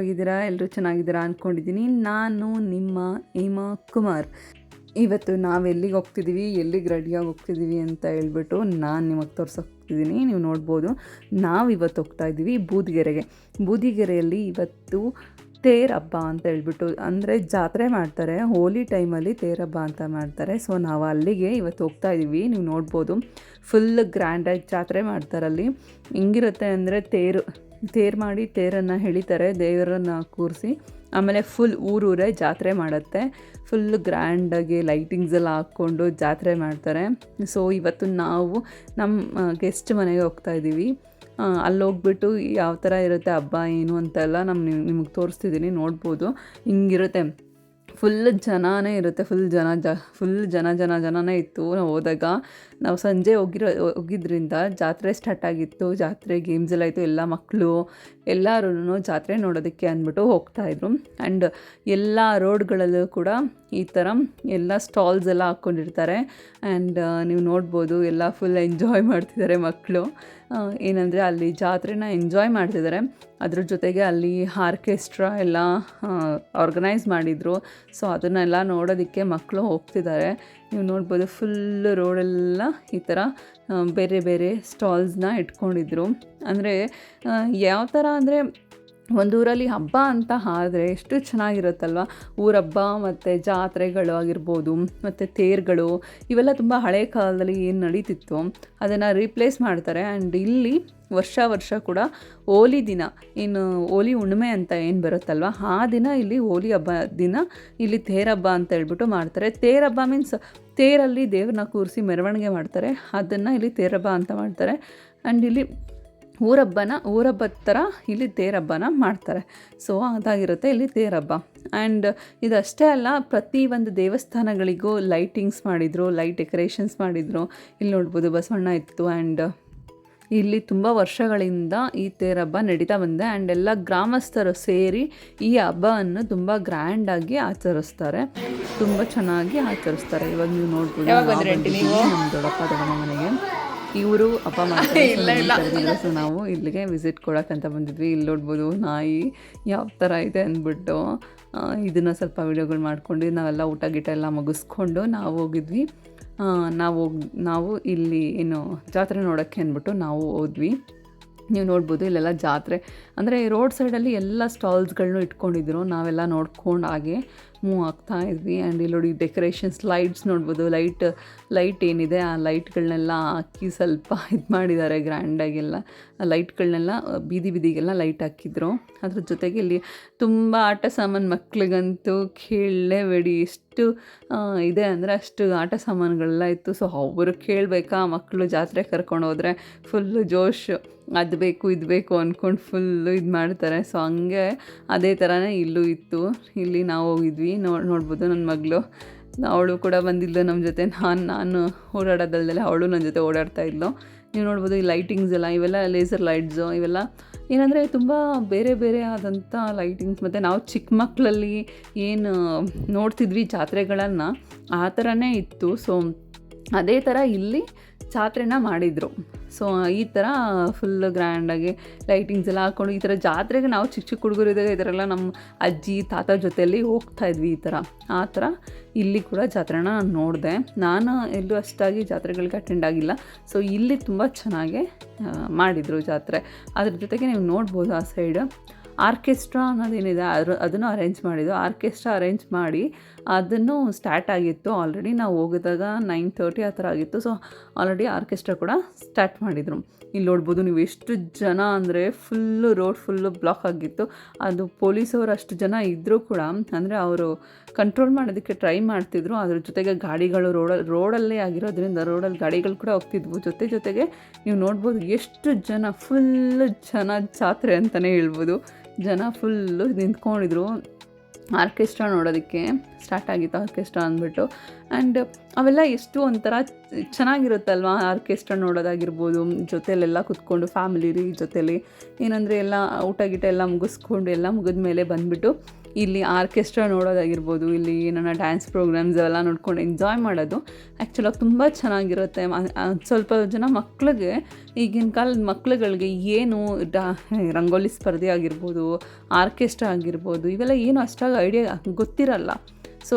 ಹೋಗಿದ್ದೀರಾ ಎಲ್ಲರೂ ಚೆನ್ನಾಗಿದ್ದೀರಾ ಅಂದ್ಕೊಂಡಿದ್ದೀನಿ ನಾನು ನಿಮ್ಮ ಹೇಮಾ ಕುಮಾರ್. ಇವತ್ತು ನಾವು ಎಲ್ಲಿಗೆ ಹೋಗ್ತಿದ್ದೀವಿ ಎಲ್ಲಿಗೆ ರೆಡಿಯಾಗಿ ಹೋಗ್ತಿದ್ದೀವಿ ಅಂತ ಹೇಳ್ಬಿಟ್ಟು ನಾನು ನಿಮಗೆ ತೋರ್ಸೋಗ್ತಿದ್ದೀನಿ ನೀವು ನೋಡ್ಬೋದು, ನಾವು ಇವತ್ತು ಹೋಗ್ತಾ ಇದ್ದೀವಿ ಬೂದಿಗೆರೆಗೆ. ಬೂದಿಗೆರೆಯಲ್ಲಿ ಇವತ್ತು ತೇರ್ ಹಬ್ಬ ಅಂತ ಹೇಳ್ಬಿಟ್ಟು, ಅಂದರೆ ಜಾತ್ರೆ ಮಾಡ್ತಾರೆ. ಹೋಲಿ ಟೈಮಲ್ಲಿ ತೇರ್ ಹಬ್ಬ ಅಂತ ಮಾಡ್ತಾರೆ. ಸೊ, ನಾವು ಅಲ್ಲಿಗೆ ಇವತ್ತು ಹೋಗ್ತಾ ಇದ್ದೀವಿ ನೀವು ನೋಡ್ಬೋದು ಫುಲ್ ಗ್ರ್ಯಾಂಡಾಗಿ ಜಾತ್ರೆ ಮಾಡ್ತಾರಲ್ಲಿ. ಹೆಂಗಿರುತ್ತೆ ಅಂದರೆ ತೇರು ತೇರು ಮಾಡಿ ತೇರನ್ನು ಎಳಿತಾರೆ, ದೇವರನ್ನು ಕೂರಿಸಿ. ಆಮೇಲೆ ಫುಲ್ ಊರೂರೇ ಜಾತ್ರೆ ಮಾಡುತ್ತೆ. ಫುಲ್ ಗ್ರ್ಯಾಂಡಾಗಿ ಲೈಟಿಂಗ್ಸ್ ಎಲ್ಲ ಹಾಕ್ಕೊಂಡು ಜಾತ್ರೆ ಮಾಡ್ತಾರೆ. ಸೊ ಇವತ್ತು ನಾವು ನಮ್ಮ ಗೆಸ್ಟ್ ಮನೆಗೆ ಹೋಗ್ತಾ ಇದ್ದೀವಿ ಅಲ್ಲಿ ಹೋಗ್ಬಿಟ್ಟು ಯಾವ ಥರ ಇರುತ್ತೆ ಹಬ್ಬ, ಏನು ಅಂತೆಲ್ಲ ನಮ್ಮ ನಿಮಗೆ ತೋರಿಸ್ತಿದ್ದೀನಿ ನೋಡ್ಬೋದು. ಹಿಂಗಿರುತ್ತೆ. ಫುಲ್ ಜನನೇ ಇರುತ್ತೆ. ಫುಲ್ ಜನ ಜ ಫುಲ್ ಜನ ಜನ ಜನನೇ ಇತ್ತು ನಾವು ಹೋದಾಗ. ನಾವು ಸಂಜೆ ಹೋಗಿರೋ, ಹೋಗಿದ್ರಿಂದ ಜಾತ್ರೆ ಸ್ಟಾರ್ಟ್ ಆಗಿತ್ತು, ಜಾತ್ರೆ ಗೇಮ್ಸ್ ಎಲ್ಲ ಆಯಿತು, ಎಲ್ಲ ಮಕ್ಕಳು ಎಲ್ಲರೂ ಜಾತ್ರೆ ನೋಡೋದಕ್ಕೆ ಅಂದ್ಬಿಟ್ಟು ಹೋಗ್ತಾಯಿದ್ರು ಆ್ಯಂಡ್ ಎಲ್ಲ ರೋಡ್ಗಳಲ್ಲೂ ಕೂಡ ಈ ಥರ ಎಲ್ಲ ಸ್ಟಾಲ್ಸ್ ಎಲ್ಲ ಹಾಕ್ಕೊಂಡಿರ್ತಾರೆ ಆ್ಯಂಡ್ ನೀವು ನೋಡ್ಬೋದು, ಎಲ್ಲ ಫುಲ್ ಎಂಜಾಯ್ ಮಾಡ್ತಿದ್ದಾರೆ ಮಕ್ಕಳು ಏನಂದರೆ ಅಲ್ಲಿ ಜಾತ್ರೆನ ಎಂಜಾಯ್ ಮಾಡ್ತಿದ್ದಾರೆ. ಅದ್ರ ಜೊತೆಗೆ ಅಲ್ಲಿ ಆರ್ಕೆಸ್ಟ್ರಾ ಎಲ್ಲ ಆರ್ಗನೈಸ್ ಮಾಡಿದರು. ಸೊ ಅದನ್ನೆಲ್ಲ ನೋಡೋದಕ್ಕೆ ಮಕ್ಕಳು ಹೋಗ್ತಿದ್ದಾರೆ. ನೀವು ನೋಡ್ಬೋದು ಫುಲ್ ರೋಡೆಲ್ಲ ಈ ಥರ ಬೇರೆ ಬೇರೆ ಸ್ಟಾಲ್ಸ್ನ ಇಟ್ಕೊಂಡಿದ್ರು. ಅಂದರೆ ಯಾವ ಥರ ಅಂದರೆ ಒಂದು ಊರಲ್ಲಿ ಹಬ್ಬ ಅಂತ ಆದರೆ ಎಷ್ಟು ಚೆನ್ನಾಗಿರುತ್ತಲ್ವ? ಊರಬ್ಬ ಮತ್ತು ಜಾತ್ರೆಗಳು ಆಗಿರ್ಬೋದು, ಮತ್ತು ತೇರುಗಳು, ಇವೆಲ್ಲ ತುಂಬ ಹಳೆ ಕಾಲದಲ್ಲಿ ಏನು ನಡೀತಿತ್ತು, ಅದನ್ನು ರೀಪ್ಲೇಸ್ ಮಾಡ್ತಾರೆ. ಆ್ಯಂಡ್ ಇಲ್ಲಿ ವರ್ಷ ವರ್ಷ ಕೂಡ ಹೋಲಿ ದಿನ ಇನ್ನು ಹೋಲಿ ಹುಣ್ಣಿಮೆ ಅಂತ ಏನು ಬರುತ್ತಲ್ವ? ಆ ದಿನ ಇಲ್ಲಿ ಹೋಲಿ ಹಬ್ಬ ದಿನ ಇಲ್ಲಿ ತೇರಬ್ಬ ಅಂತ ಹೇಳ್ಬಿಟ್ಟು ಮಾಡ್ತಾರೆ. ತೇರಬ್ಬ ಮೀನ್ಸ್ ತೇರಲ್ಲಿ ದೇವ್ರನ್ನ ಕೂರಿಸಿ ಮೆರವಣಿಗೆ ಮಾಡ್ತಾರೆ. ಅದನ್ನು ಇಲ್ಲಿ ತೇರಬ್ಬ ಅಂತ ಮಾಡ್ತಾರೆ. ಆ್ಯಂಡ್ ಇಲ್ಲಿ ಊರಬ್ಬನ ಊರಬ್ಬದ ಥರ ಇಲ್ಲಿ ತೇರಬ್ಬನ ಮಾಡ್ತಾರೆ. ಸೊ ಅದಾಗಿರುತ್ತೆ ಇಲ್ಲಿ ತೇರಬ್ಬ. ಆ್ಯಂಡ್ ಇದಷ್ಟೇ ಅಲ್ಲ ಪ್ರತಿ ಒಂದು ದೇವಸ್ಥಾನಗಳಿಗೂ ಲೈಟಿಂಗ್ಸ್ ಮಾಡಿದರು ಲೈಟ್ ಡೆಕೋರೇಷನ್ಸ್ ಮಾಡಿದರು. ಇಲ್ಲಿ ನೋಡ್ಬೋದು ಬಸವಣ್ಣ ಇತ್ತು ಆ್ಯಂಡ್ ಇಲ್ಲಿ ತುಂಬ ವರ್ಷಗಳಿಂದ ಈ ತೇರಬ್ಬ ನಡೀತಾ ಬಂದೆ ಆ್ಯಂಡ್ ಎಲ್ಲ ಗ್ರಾಮಸ್ಥರು ಸೇರಿ ಈ ಹಬ್ಬವನ್ನು ತುಂಬ ಗ್ರ್ಯಾಂಡಾಗಿ ಆಚರಿಸ್ತಾರೆ. ತುಂಬ ಚೆನ್ನಾಗಿ ಆಚರಿಸ್ತಾರೆ. ಇವಾಗ ನೀವು ನೋಡ್ಬೋದು ನಮ್ಮ ದೊಡ್ಡಪ್ಪ ದೊಡ್ಡಮ್ಮ ಮನೆಗೆ. ಇವರು ಅಪ್ಪ ಮಾಡ್ತಾರೆ. ಸೊ ನಾವು ಇಲ್ಲಿಗೆ ವಿಸಿಟ್ ಕೊಡೋಕ್ಕಂತ ಬಂದಿದ್ವಿ. ಇಲ್ಲಿ ನೋಡ್ಬೋದು ನಾಯಿ ಯಾವ ಥರ ಇದೆ ಅಂದ್ಬಿಟ್ಟು ಇದನ್ನು ಸ್ವಲ್ಪ ವೀಡಿಯೋಗಳು ಮಾಡ್ಕೊಂಡು ನಾವೆಲ್ಲ ಊಟ ಗೀಟ ಎಲ್ಲ ಮುಗಿಸ್ಕೊಂಡು ನಾವು ಹೋಗಿದ್ವಿ. ನಾವು ನಾವು ಇಲ್ಲಿ ಏನು ಜಾತ್ರೆ ನೋಡೋಕ್ಕೆ ಅಂದ್ಬಿಟ್ಟು ನಾವು ಹೋದ್ವಿ. ನೀವು ನೋಡ್ಬೋದು ಇಲ್ಲೆಲ್ಲ ಜಾತ್ರೆ. ಅಂದರೆ ರೋಡ್ ಸೈಡಲ್ಲಿ ಎಲ್ಲ ಸ್ಟಾಲ್ಸ್ಗಳನ್ನೂ ಇಟ್ಕೊಂಡಿದ್ರು. ನಾವೆಲ್ಲ ನೋಡ್ಕೊಂಡು ಹಾಗೆ ಮೂವ್ ಆಗ್ತಾ ಇದ್ವಿ ಆ್ಯಂಡ್ ಇಲ್ಲಿ ನೋಡಿ ಡೆಕೋರೇಷನ್ಸ್ ಲೈಟ್ಸ್ ನೋಡ್ಬೋದು. ಲೈಟ್ ಲೈಟ್ ಏನಿದೆ, ಆ ಲೈಟ್ಗಳನ್ನೆಲ್ಲ ಹಾಕಿ ಸ್ವಲ್ಪ ಇದು ಮಾಡಿದ್ದಾರೆ ಗ್ರ್ಯಾಂಡಾಗೆಲ್ಲ ಲೈಟ್ಗಳನ್ನೆಲ್ಲ ಬೀದಿ ಬೀದಿಗೆಲ್ಲ ಲೈಟ್ ಹಾಕಿದ್ರು. ಅದ್ರ ಜೊತೆಗೆ ಇಲ್ಲಿ ತುಂಬ ಆಟ ಸಾಮಾನು ಮಕ್ಳಿಗಂತೂ ಕೇಳಲೇಬೇಡಿ. ಎಷ್ಟು ಇದೆ ಅಂದರೆ ಅಷ್ಟು ಆಟ ಸಾಮಾನುಗಳೆಲ್ಲ ಇತ್ತು. ಸೊ ಅವರು ಕೇಳಬೇಕಾ? ಮಕ್ಕಳು ಜಾತ್ರೆ ಕರ್ಕೊಂಡು ಹೋದರೆ ಫುಲ್ಲು ಜೋಶ್, ಅದು ಬೇಕು, ಇದು ಬೇಕು ಅಂದ್ಕೊಂಡು ಫುಲ್ಲು ಇದು ಮಾಡ್ತಾರೆ. ಸೊ ಹಂಗೆ ಅದೇ ಥರನೇ ಇಲ್ಲೂ ಇತ್ತು. ಇಲ್ಲಿ ನಾವು ಹೋಗಿದ್ವಿ. ನೋಡಿ ನೋಡ್ಬೋದು ನನ್ನ ಮಗಳು. ಅವಳು ಕೂಡ ಬಂದಿದ್ಲು ನಮ್ಮ ಜೊತೆ. ನಾನು ನಾನು ಓಡಾಡೋದಲ್ಲದೆ ಅವಳು ನನ್ನ ಜೊತೆ ಓಡಾಡ್ತಾ ಇದ್ಲು. ನೀವು ನೋಡ್ಬೋದು ಈ ಲೈಟಿಂಗ್ಸ್ ಎಲ್ಲ, ಇವೆಲ್ಲ ಲೇಸರ್ ಲೈಟ್ಸು ಇವೆಲ್ಲ ಏನಂದರೆ ತುಂಬ ಬೇರೆ ಬೇರೆ ಆದಂಥ ಲೈಟಿಂಗ್ಸ್ ಮತ್ತು ನಾವು ಚಿಕ್ಕ ಮಕ್ಕಳಲ್ಲಿ ಏನು ನೋಡ್ತಿದ್ವಿ ಜಾತ್ರೆಗಳನ್ನು, ಆ ಥರನೇ ಇತ್ತು. ಸೊ ಅದೇ ಥರ ಇಲ್ಲಿ ಜಾತ್ರೆನ ಮಾಡಿದರು. ಸೊ ಈ ಥರ ಫುಲ್ ಗ್ರ್ಯಾಂಡಾಗಿ ಲೈಟಿಂಗ್ಸ್ ಎಲ್ಲ ಹಾಕ್ಕೊಂಡು ಈ ಥರ ಜಾತ್ರೆಗೆ ನಾವು ಚಿಕ್ಕ ಚಿಕ್ಕ ಹುಡುಗರಿದ್ದಾಗ ಈ ಥರ ನಮ್ಮ ಅಜ್ಜಿ, ತಾತ ಜೊತೆಯಲ್ಲಿ ಹೋಗ್ತಾ ಇದ್ವಿ ಈ ಥರ ಆ ಥರ ಇಲ್ಲಿ ಕೂಡ ಜಾತ್ರೆನ ನೋಡಿದೆ. ನಾನು ಎಲ್ಲೂ ಅಷ್ಟಾಗಿ ಜಾತ್ರೆಗಳಿಗೆ ಅಟೆಂಡ್ ಆಗಿಲ್ಲ. ಸೊ ಇಲ್ಲಿ ತುಂಬ ಚೆನ್ನಾಗಿ ಮಾಡಿದರು ಜಾತ್ರೆ. ಅದ್ರ ಜೊತೆಗೆ ನೀವು ನೋಡ್ಬೋದು ಆ ಸೈಡ್ ಆರ್ಕೆಸ್ಟ್ರಾ ಅನ್ನೋದೇನಿದೆ, ಅದ್ರ, ಅದನ್ನು ಅರೇಂಜ್ ಮಾಡಿದ್ದು. ಆರ್ಕೆಸ್ಟ್ರಾ ಅರೇಂಜ್ ಮಾಡಿ ಅದನ್ನು ಸ್ಟಾರ್ಟ್ ಆಗಿತ್ತು. ಆಲ್ರೆಡಿ ನಾವು ಹೋಗಿದಾಗ ನೈನ್ ತರ್ಟಿ ಆ ಥರ ಆಗಿತ್ತು. ಸೊ ಆಲ್ರೆಡಿ ಆರ್ಕೆಸ್ಟ್ರಾ ಕೂಡ ಸ್ಟಾರ್ಟ್ ಮಾಡಿದರು. ಇಲ್ಲಿ ನೋಡ್ಬೋದು ನೀವು ಎಷ್ಟು ಜನ ಅಂದರೆ ಫುಲ್ಲು ರೋಡ್ ಫುಲ್ಲು ಬ್ಲಾಕ್ ಆಗಿತ್ತು. ಅದು ಪೊಲೀಸವರು ಅಷ್ಟು ಜನ ಇದ್ದರೂ ಕೂಡ, ಅಂದರೆ ಅವರು ಕಂಟ್ರೋಲ್ ಮಾಡೋದಕ್ಕೆ ಟ್ರೈ ಮಾಡ್ತಿದ್ರು. ಅದ್ರ ಜೊತೆಗೆ ಗಾಡಿಗಳು ರೋಡಲ್ಲಿ ರೋಡಲ್ಲೇ ಆಗಿರೋದ್ರಿಂದ ರೋಡಲ್ಲಿ ಗಾಡಿಗಳು ಕೂಡ ಹೋಗ್ತಿದ್ವು. ಜೊತೆ ಜೊತೆಗೆ ನೀವು ನೋಡ್ಬೋದು ಎಷ್ಟು ಜನ ಫುಲ್ಲು ಜನ ಜಾತ್ರೆ ಅಂತಲೇ ಹೇಳ್ಬೋದು. ಜನ ಫುಲ್ಲು ನಿಂತ್ಕೊಂಡಿದ್ರು. ಆರ್ಕೆಸ್ಟ್ರಾ ನೋಡೋದಕ್ಕೆ ಸ್ಟಾರ್ಟ್ ಆಗಿತ್ತು ಆರ್ಕೆಸ್ಟ್ರಾ ಅಂದ್ಬಿಟ್ಟು. ಆ್ಯಂಡ್ ಅವೆಲ್ಲ ಎಷ್ಟು ಒಂಥರ ಚೆನ್ನಾಗಿರುತ್ತಲ್ವಾ? ಆರ್ಕೆಸ್ಟ್ರಾ ನೋಡೋದಾಗಿರ್ಬೋದು, ಜೊತೆಲೆಲ್ಲ ಕುತ್ಕೊಂಡು ಫ್ಯಾಮಿಲಿ ಜೊತೇಲಿ. ಏನಂದರೆ ಎಲ್ಲ ಊಟ ಗೀಟ ಎಲ್ಲ ಮುಗಿಸ್ಕೊಂಡು ಎಲ್ಲ ಮುಗಿದ ಮೇಲೆ ಬಂದುಬಿಟ್ಟು ಇಲ್ಲಿ ಆರ್ಕೆಸ್ಟ್ರಾ ನೋಡೋದಾಗಿರ್ಬೋದು, ಇಲ್ಲಿ ಏನನ್ನ ಡ್ಯಾನ್ಸ್ ಪ್ರೋಗ್ರಾಮ್ಸ್ ಎಲ್ಲ ನೋಡ್ಕೊಂಡು ಎಂಜಾಯ್ ಮಾಡೋದು ಆ್ಯಕ್ಚುಲಾಗಿ ತುಂಬ ಚೆನ್ನಾಗಿರುತ್ತೆ. ಸ್ವಲ್ಪ ಜನ ಮಕ್ಳಿಗೆ, ಈಗಿನ ಕಾಲದ ಮಕ್ಳುಗಳಿಗೆ ಏನು ಡಾ, ರಂಗೋಲಿ ಸ್ಪರ್ಧೆ ಆಗಿರ್ಬೋದು, ಆರ್ಕೆಸ್ಟ್ರಾ ಆಗಿರ್ಬೋದು, ಇವೆಲ್ಲ ಏನು ಅಷ್ಟಾಗಿ ಐಡಿಯಾ ಗೊತ್ತಿರಲ್ಲ. ಸೊ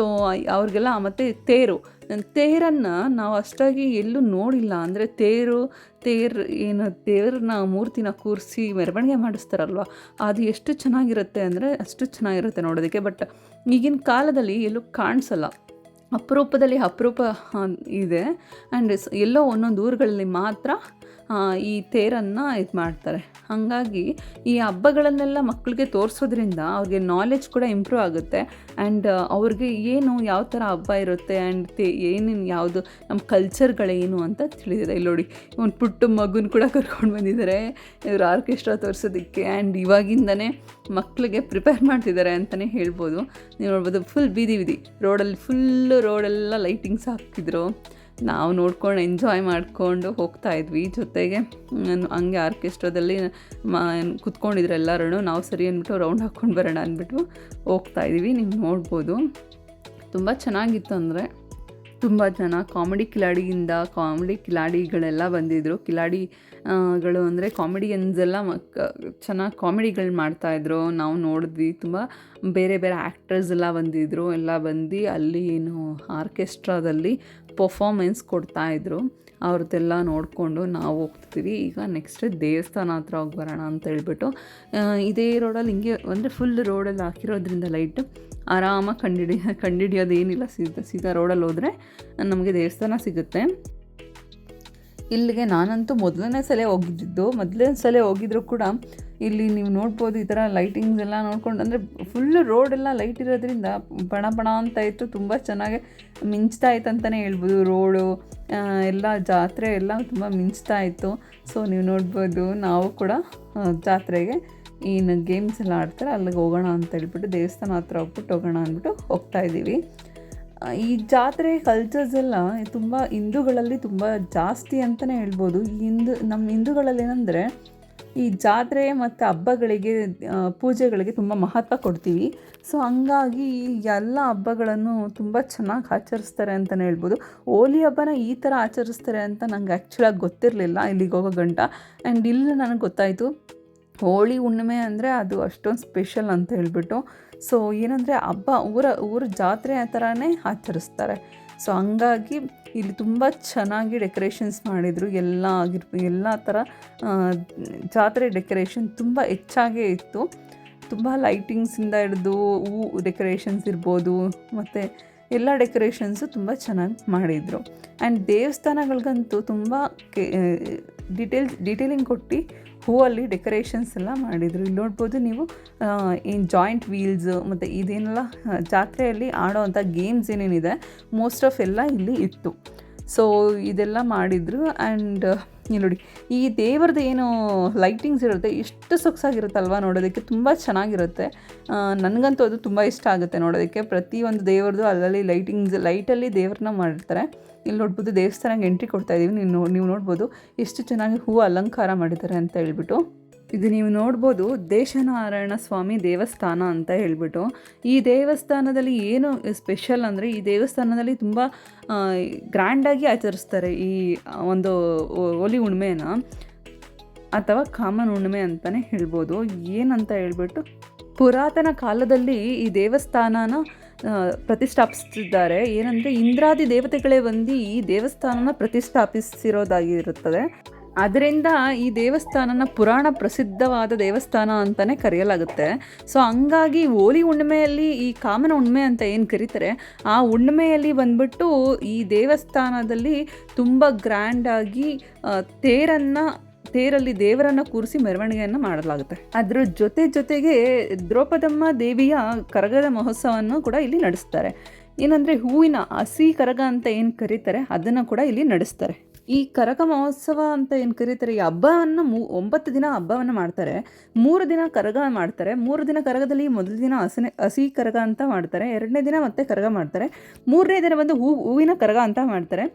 ಅವ್ರಿಗೆಲ್ಲ ಮತ್ತು ತೇರು. ತೇರನ್ನು ನಾವು ಅಷ್ಟಾಗಿ ಎಲ್ಲೂ ನೋಡಿಲ್ಲ. ಅಂದರೆ ತೇರು ತೇರು ಏನು ತೇರನ್ನ ಮೂರ್ತಿನ ಕೂರಿಸಿ ಮೆರವಣಿಗೆ ಮಾಡಿಸ್ತಾರಲ್ವ? ಅದು ಎಷ್ಟು ಚೆನ್ನಾಗಿರುತ್ತೆ ಅಂದರೆ ಅಷ್ಟು ಚೆನ್ನಾಗಿರುತ್ತೆ ನೋಡೋದಕ್ಕೆ. ಬಟ್ ಈಗಿನ ಕಾಲದಲ್ಲಿ ಎಲ್ಲೂ ಕಾಣಿಸಲ್ಲ. ಅಪರೂಪದಲ್ಲಿ ಅಪರೂಪ ಇದೆ. ಆ್ಯಂಡ್ ಎಲ್ಲೋ ಒಂದೊಂದು ಊರುಗಳಲ್ಲಿ ಮಾತ್ರ ಈ ತೇರನ್ನು ಇದು ಮಾಡ್ತಾರೆ. ಹಾಗಾಗಿ ಈ ಹಬ್ಬಗಳನ್ನೆಲ್ಲ ಮಕ್ಕಳಿಗೆ ತೋರಿಸೋದ್ರಿಂದ ಅವ್ರಿಗೆ ನಾಲೆಜ್ ಕೂಡ ಇಂಪ್ರೂವ್ ಆಗುತ್ತೆ. ಆ್ಯಂಡ್ ಅವ್ರಿಗೆ ಏನು ಯಾವ ಥರ ಹಬ್ಬ ಇರುತ್ತೆ ಆ್ಯಂಡ್ ತೇ, ಏನೇನು ಯಾವುದು ನಮ್ಮ ಕಲ್ಚರ್ಗಳೇನು ಅಂತ ತಿಳಿದಿದೆ. ಇಲ್ಲಿ ನೋಡಿ, ಒಂದು ಪುಟ್ಟ ಮಗುನ ಕೂಡ ಕರ್ಕೊಂಡು ಬಂದಿದ್ದಾರೆ ಇವರು ಆರ್ಕೆಸ್ಟ್ರಾ ತೋರಿಸೋದಕ್ಕೆ ಆ್ಯಂಡ್ ಇವಾಗಿಂದನೇ ಮಕ್ಕಳಿಗೆ ಪ್ರಿಪೇರ್ ಮಾಡ್ತಿದ್ದಾರೆ ಅಂತಲೇ ಹೇಳ್ಬೋದು. ನೀವು ನೋಡ್ಬೋದು ಫುಲ್ ಬೀದಿ ಬೀದಿ. ರೋಡಲ್ಲಿ ಫುಲ್ಲು ರೋಡೆಲ್ಲ ಲೈಟಿಂಗ್ಸ್ ಹಾಕ್ತಿದ್ರು. ನಾವು ನೋಡ್ಕೊಂಡು ಎಂಜಾಯ್ ಮಾಡಿಕೊಂಡು ಹೋಗ್ತಾ ಇದ್ವಿ. ಜೊತೆಗೆ, ನಾನು ಹಂಗೆ ಆರ್ಕೆಸ್ಟ್ರಾದಲ್ಲಿ ಮಾ, ಕುತ್ಕೊಂಡಿದ್ರು ಎಲ್ಲರೂ ನಾವು ಸರಿ ಅಂದ್ಬಿಟ್ಟು ರೌಂಡ್ ಹಾಕ್ಕೊಂಡು ಬರೋಣ ಅಂದ್ಬಿಟ್ಟು ಹೋಗ್ತಾ ಇದ್ವಿ. ನೀವು ನೋಡ್ಬೋದು. ತುಂಬ ಚೆನ್ನಾಗಿತ್ತು ಅಂದರೆ, ತುಂಬ ಜನ ಕಾಮಿಡಿ ಕಿಲಾಡಿಯಿಂದ ಕಾಮಿಡಿ ಕಿಲಾಡಿಗಳೆಲ್ಲ ಬಂದಿದ್ದರು ಕಿಲಾಡಿಗಳು ಅಂದರೆ ಕಾಮಿಡಿಯನ್ಸ್ ಎಲ್ಲ ಮಕ್ ಚೆನ್ನಾಗಿ ಕಾಮಿಡಿಗಳು ಮಾಡ್ತಾಯಿದ್ರು ನಾವು ನೋಡಿದ್ವಿ. ತುಂಬ ಬೇರೆ ಬೇರೆ ಆ್ಯಕ್ಟರ್ಸ್ ಎಲ್ಲ ಬಂದಿದ್ದರು ಎಲ್ಲ ಬಂದು ಅಲ್ಲಿ ಏನು ಆರ್ಕೆಸ್ಟ್ರಾದಲ್ಲಿ ಪರ್ಫಾಮೆನ್ಸ್ ಕೊಡ್ತಾಯಿದ್ರು ಅವ್ರದ್ದೆಲ್ಲ ನೋಡಿಕೊಂಡು ನಾವು ಹೋಗ್ತೀವಿ. ಈಗ ನೆಕ್ಸ್ಟ್ ದೇವಸ್ಥಾನ ಹತ್ರ ಹೋಗಿ ಬರೋಣ ಅಂತ ಹೇಳ್ಬಿಟ್ಟು ಇದೇ ರೋಡಲ್ಲಿ ಹಿಂಗೆ ಅಂದರೆ ಫುಲ್ ರೋಡಲ್ಲಿ ಹಾಕಿರೋದ್ರಿಂದ ಲೈಟ್ ಆರಾಮಾಗಿ ಕಂಡಿಡಿ, ಕಂಡಿಡಿಯೋದೇನಿಲ್ಲ. ಸೀದಾ ಸೀದಾ ರೋಡಲ್ಲಿ ಹೋದರೆ ನಮಗೆ ದೇವಸ್ಥಾನ ಸಿಗುತ್ತೆ. ಇಲ್ಲಿಗೆ ನಾನಂತೂ ಮೊದಲನೇ ಸಲ ಹೋಗಿದ್ದಿದ್ದು ಮೊದಲನೇ ಸಲ ಹೋಗಿದ್ರು ಕೂಡ ಇಲ್ಲಿ ನೀವು ನೋಡ್ಬೋದು ಈ ಥರ ಲೈಟಿಂಗ್ಸ್ ಎಲ್ಲ ನೋಡ್ಕೊಂಡು, ಅಂದರೆ ಫುಲ್ಲು ರೋಡೆಲ್ಲ ಲೈಟ್ ಇರೋದ್ರಿಂದ ಬಣ ಬಣ ಅಂತ ಇತ್ತು, ತುಂಬ ಚೆನ್ನಾಗಿ ಮಿಂಚ್ತಾ ಇತ್ತು ಅಂತಲೇ ಹೇಳ್ಬೋದು. ರೋಡು ಎಲ್ಲ ಜಾತ್ರೆ ಎಲ್ಲ ತುಂಬ ಮಿಂಚ್ತಾ ಇತ್ತು. ಸೊ ನೀವು ನೋಡ್ಬೋದು, ನಾವು ಕೂಡ ಜಾತ್ರೆಗೆ ಏನು ಗೇಮ್ಸ್ ಎಲ್ಲ ಆಡ್ತಾರೆ, ಅಲ್ಲಿಗೆ ಹೋಗೋಣ ಅಂತ ಹೇಳ್ಬಿಟ್ಟು ದೇವಸ್ಥಾನ ಹತ್ರ ಹೋಗ್ಬಿಟ್ಟು ಹೋಗೋಣ ಅಂದ್ಬಿಟ್ಟು ಹೋಗ್ತಾ ಇದ್ದೀವಿ. ಈ ಜಾತ್ರೆ ಕಲ್ಚರ್ಸ್ ಎಲ್ಲ ತುಂಬ ಹಿಂದೂಗಳಲ್ಲಿ ತುಂಬ ಜಾಸ್ತಿ ಅಂತಲೇ ಹೇಳ್ಬೋದು. ಹಿಂದೂ, ನಮ್ಮ ಹಿಂದೂಗಳಲ್ಲಿ ಏನಂದರೆ ಈ ಜಾತ್ರೆ ಮತ್ತು ಹಬ್ಬಗಳಿಗೆ ಪೂಜೆಗಳಿಗೆ ತುಂಬ ಮಹತ್ವ ಕೊಡ್ತೀವಿ. ಸೊ, ಹಂಗಾಗಿ ಎಲ್ಲ ಹಬ್ಬಗಳನ್ನು ತುಂಬ ಚೆನ್ನಾಗಿ ಆಚರಿಸ್ತಾರೆ ಅಂತಲೇ ಹೇಳ್ಬೋದು. ಹೋಲಿ ಹಬ್ಬನ ಈ ಥರ ಆಚರಿಸ್ತಾರೆ ಅಂತ ನಂಗೆ ಆ್ಯಕ್ಚುಲಾಗಿ ಗೊತ್ತಿರಲಿಲ್ಲ ಇಲ್ಲಿಗೆ ಹೋಗೋ ಗಂಟ. ಆ್ಯಂಡ್ ಇಲ್ಲಿ ನನಗೆ ಗೊತ್ತಾಯಿತು, ಹೋಳಿ ಹುಣ್ಣಿಮೆ ಅಂದರೆ ಅದು ಅಷ್ಟೊಂದು ಸ್ಪೆಷಲ್ ಅಂತ ಹೇಳ್ಬಿಟ್ಟು. ಸೊ ಏನಂದರೆ ಹಬ್ಬ, ಊರ ಊರ ಜಾತ್ರೆ ಆ ಥರನೇ ಆಚರಿಸ್ತಾರೆ. ಸೊ ಹಂಗಾಗಿ ಇಲ್ಲಿ ತುಂಬ ಚೆನ್ನಾಗಿ ಡೆಕೋರೇಷನ್ಸ್ ಮಾಡಿದರು. ಎಲ್ಲ ಆಗಿರ್, ಎಲ್ಲ ಥರ ಜಾತ್ರೆ ಡೆಕೋರೇಷನ್ ತುಂಬ ಹೆಚ್ಚಾಗೇ ಇತ್ತು. ತುಂಬ ಲೈಟಿಂಗ್ಸಿಂದ ಹಿಡಿದು ಹೂ ಡೆಕೋರೇಷನ್ಸ್ ಇರ್ಬೋದು, ಮತ್ತು ಎಲ್ಲ ಡೆಕೋರೇಷನ್ಸು ತುಂಬ ಚೆನ್ನಾಗಿ ಮಾಡಿದರು. ಆ್ಯಂಡ್ ದೇವಸ್ಥಾನಗಳಿಗಂತೂ ತುಂಬ ಕೆ ಡೀಟೇಲ್ಸ್, ಡೀಟೇಲಿಂಗ್ ಕೊಟ್ಟು ಹೂವಲ್ಲಿ ಡೆಕೋರೇಷನ್ಸ್ ಎಲ್ಲ ಮಾಡಿದರು. ಇಲ್ಲಿ ನೋಡ್ಬೋದು ನೀವು ಏನು ಜಾಯಿಂಟ್ ವೀಲ್ಸು ಮತ್ತು ಇದೇನೆಲ್ಲ ಜಾತ್ರೆಯಲ್ಲಿ ಜಾತ್ರೆಯಲ್ಲಿ ಆಡೋವಂಥ ಗೇಮ್ಸ್ ಏನೇನಿದೆ ಮೋಸ್ಟ್ ಆಫ್ ಎಲ್ಲ ಇಲ್ಲಿ ಇತ್ತು. ಸೊ ಇದೆಲ್ಲ ಮಾಡಿದರು ಆ್ಯಂಡ್ ಇಲ್ಲಿ ನೋಡಿ, ಈ ದೇವ್ರದ್ದು ಏನು ಲೈಟಿಂಗ್ಸ್ ಇರುತ್ತೆ ಎಷ್ಟು ಸೊಗಸಾಗಿರುತ್ತಲ್ವ ನೋಡೋದಕ್ಕೆ? ತುಂಬ ಚೆನ್ನಾಗಿರುತ್ತೆ. ನನಗಂತೂ ಅದು ತುಂಬ ಇಷ್ಟ ಆಗುತ್ತೆ ನೋಡೋದಕ್ಕೆ. ಪ್ರತಿಯೊಂದು ದೇವ್ರದ್ದು ಅಲ್ಲಲ್ಲಿ ಲೈಟಿಂಗ್ಸ್ ಲೈಟಲ್ಲಿ ದೇವ್ರನ್ನ ಮಾಡಿರ್ತಾರೆ ಇಲ್ಲಿ ನೋಡ್ಬೋದು ದೇವಸ್ಥಾನಕ್ಕೆ ಎಂಟ್ರಿ ಕೊಡ್ತಾ ಇದ್ದೀವಿ. ನೀವು ನೀವು ನೋಡ್ಬೋದು ಎಷ್ಟು ಚೆನ್ನಾಗಿ ಹೂವು ಅಲಂಕಾರ ಮಾಡಿದ್ದಾರೆ ಅಂತ ಹೇಳ್ಬಿಟ್ಟು. ಇದು ನೀವು ನೋಡ್ಬೋದು ದೇಶನಾರಾಯಣ ಸ್ವಾಮಿ ದೇವಸ್ಥಾನ ಅಂತ ಹೇಳ್ಬಿಟ್ಟು. ಈ ದೇವಸ್ಥಾನದಲ್ಲಿ ಏನು ಸ್ಪೆಷಲ್ ಅಂದರೆ ಈ ದೇವಸ್ಥಾನದಲ್ಲಿ ತುಂಬ ಗ್ರ್ಯಾಂಡಾಗಿ ಆಚರಿಸ್ತಾರೆ ಈ ಒಂದು ಹೋಲಿ ಹುಣ್ಮೆಯನ್ನು ಅಥವಾ ಕಾಮನ್ ಹುಣ್ಣಿಮೆ ಅಂತಲೇ ಹೇಳ್ಬೋದು. ಏನಂತ ಹೇಳ್ಬಿಟ್ಟು ಪುರಾತನ ಕಾಲದಲ್ಲಿ ಈ ದೇವಸ್ಥಾನನ ಪ್ರತಿಷ್ಠಾಪಿಸ್ತಿದ್ದಾರೆ. ಏನಂದರೆ ಇಂದ್ರಾದಿ ದೇವತೆಗಳೇ ಬಂದು ಈ ದೇವಸ್ಥಾನನ ಪ್ರತಿಷ್ಠಾಪಿಸಿರೋದಾಗಿರುತ್ತದೆ. ಅದರಿಂದ ಈ ದೇವಸ್ಥಾನನ ಪುರಾಣ ಪ್ರಸಿದ್ಧವಾದ ದೇವಸ್ಥಾನ ಅಂತಲೇ ಕರೆಯಲಾಗುತ್ತೆ. ಸೊ ಹಂಗಾಗಿ ಹೋಲಿ ಹುಣ್ಣಿಮೆಯಲ್ಲಿ ಈ ಕಾಮನ ಹುಣ್ಣಿಮೆ ಅಂತ ಏನು ಕರೀತಾರೆ, ಆ ಹುಣ್ಣಿಮೆಯಲ್ಲಿ ಬಂದ್ಬಿಟ್ಟು ಈ ದೇವಸ್ಥಾನದಲ್ಲಿ ತುಂಬ ಗ್ರ್ಯಾಂಡಾಗಿ ತೇರನ್ನು, ತೇರಲ್ಲಿ ದೇವರನ್ನ ಕೂರಿಸಿ ಮೆರವಣಿಗೆಯನ್ನು ಮಾಡಲಾಗುತ್ತೆ. ಅದರ ಜೊತೆ ಜೊತೆಗೆ ದ್ರೌಪದಮ್ಮ ದೇವಿಯ ಕರಗದ ಮಹೋತ್ಸವವನ್ನು ಕೂಡ ಇಲ್ಲಿ ನಡೆಸ್ತಾರೆ. ಏನಂದರೆ ಹೂವಿನ ಹಸಿ ಕರಗ ಅಂತ ಏನು ಕರೀತಾರೆ, ಅದನ್ನು ಕೂಡ ಇಲ್ಲಿ ನಡೆಸ್ತಾರೆ. ಈ ಕರಕ ಮಹೋತ್ಸವ ಅಂತ ಏನು ಕರೀತಾರೆ? ಈ ಹಬ್ಬವನ್ನು ಮೂ, ಒಂಬತ್ತು ದಿನ ಹಬ್ಬವನ್ನು ಮಾಡ್ತಾರೆ. ಮೂರು ದಿನ ಕರಗ ಮಾಡ್ತಾರೆ. ಮೂರು ದಿನ ಕರಗದಲ್ಲಿ ಮೊದಲ ದಿನ ಹಸನೆ, ಹಸಿ ಕರಗ ಅಂತ ಮಾಡ್ತಾರೆ. ಎರಡನೇ ದಿನ ಮತ್ತೆ ಕರಗ ಮಾಡ್ತಾರೆ. ಮೂರನೇ ದಿನ ಬಂದು ಹೂ, ಹೂವಿನ ಕರಗ ಅಂತ ಮಾಡ್ತಾರೆ.